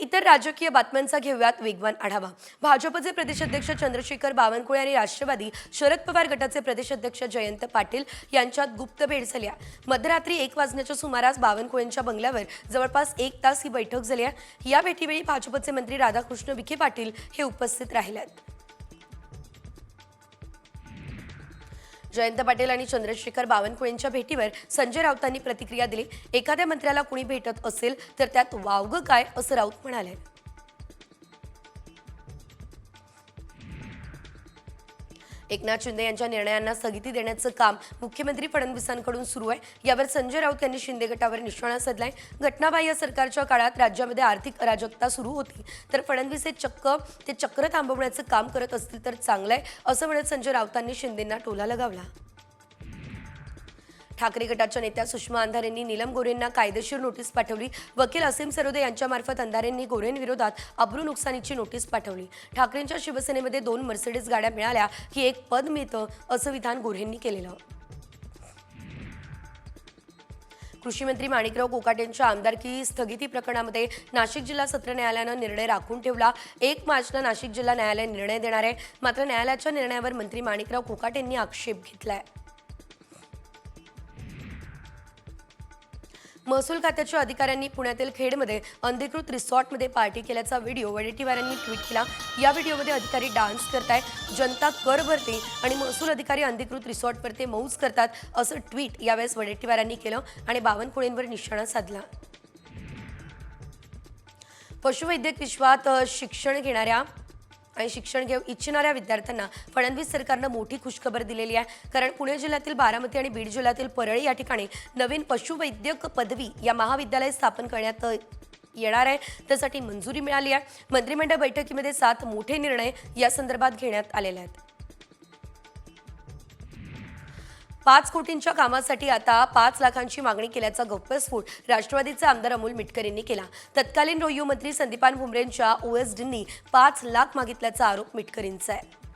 इतर राजकीय बातम्यांचा घेऊयात वेगवान आढावा. भाजपचे प्रदेशाध्यक्ष चंद्रशेखर बावनकुळे आणि राष्ट्रवादी शरद पवार गटाचे प्रदेशाध्यक्ष जयंत पाटील यांच्यात गुप्त भेट झाली आहे. मध्यरात्री एक वाजण्याच्या सुमारास बावनकुळेंच्या बंगल्यावर जवळपास एक तास ही बैठक झाली आहे. या भेटीवेळी भाजपचे मंत्री राधाकृष्ण विखे पाटील हे उपस्थित राहिले जयंत पाटील आणि चंद्रशेखर बावनकुळेंच्या भेटीवर संजय राऊतांनी प्रतिक्रिया दिली. एखाद्या मंत्र्याला कुणी भेटत असेल तर त्यात वावगं काय असं राऊत म्हणाले. एकनाथ शिंदे यांच्या निर्णयांना स्थगिती देण्याचं काम मुख्यमंत्री फडणवीसांकडून सुरू आहे. यावर संजय राऊत यांनी शिंदे गटावर निशाणा साधलाय. घटनाबाह्य सरकारच्या काळात राज्यामध्ये आर्थिक अराजकता सुरू होती. तर फडणवीस हे चक्क ते चक्र थांबवण्याचं काम करत असतील तर चांगलं आहे असं म्हणत संजय राऊतांनी शिंदेंना टोला लगावला. ठाकरे गटाच्या नेत्या सुषमा अंधारेंनी नीलम गोरेंना कायदेशीर नोटीस पाठवली. वकील असीम सरोदे यांच्यामार्फत अंधारेंनी गोरेंविरोधात अब्रू नुकसानीची नोटीस पाठवली. ठाकरेंच्या शिवसेनेमध्ये दोन मर्सिडीज गाड्या मिळाल्या. की एक पद मिळतं असं विधान गोरेंनी केलेलं. कृषी मंत्री माणिकराव कोकाटेंच्या आमदारकी स्थगिती प्रकरणामध्ये नाशिक जिल्हा सत्र न्यायालयानं निर्णय राखून ठेवला. एक मार्चला नाशिक जिल्हा न्यायालय निर्णय देणार आहे. मात्र न्यायालयाच्या निर्णयावर मंत्री माणिकराव कोकाटेंनी आक्षेप घेतलाय. महसूल खात्याच्या अधिकाऱ्यांनी पुण्यातील खेडमध्ये अनधिकृत रिसॉर्टमध्ये पार्टी केल्याचा व्हिडिओ वडेट्टीवारांनी ट्विट केला. या व्हिडिओमध्ये अधिकारी डान्स करतायत जनता कर भरते आणि महसूल अधिकारी अनधिकृत रिसॉर्टवरती मौज करतात असं ट्विट यावेळेस वडेट्टीवारांनी केलं आणि बावनकुळेंवर निशाणा साधला. पशुवैद्यक विश्वात शिक्षण घेणाऱ्या आणि शिक्षण घेऊ इच्छिणाऱ्या विद्यार्थ्यांना फडणवीस सरकारनं मोठी खुशखबर दिलेली आहे. कारण पुणे जिल्ह्यातील बारामती आणि बीड जिल्ह्यातील परळी या ठिकाणी नवीन पशुवैद्यक पदवी या महाविद्यालय स्थापन करण्यात येणार आहे. त्यासाठी मंजुरी मिळाली आहे. मंत्रिमंडळ बैठकीमध्ये सात मोठे निर्णय या संदर्भात घेण्यात आलेले आहेत. पाच कोटींच्या कामासाठी आता पाच लाखांची मागणी केल्याचा गौप्यस्फोट राष्ट्रवादीचे आमदार अमोल मिटकर यांनी केला. तत्कालीन रोयू मंत्री संदीपान भुमरेंच्या ओएसडींनी पाच लाख मागितल्याचा आरोप मिटकरींचा आहे.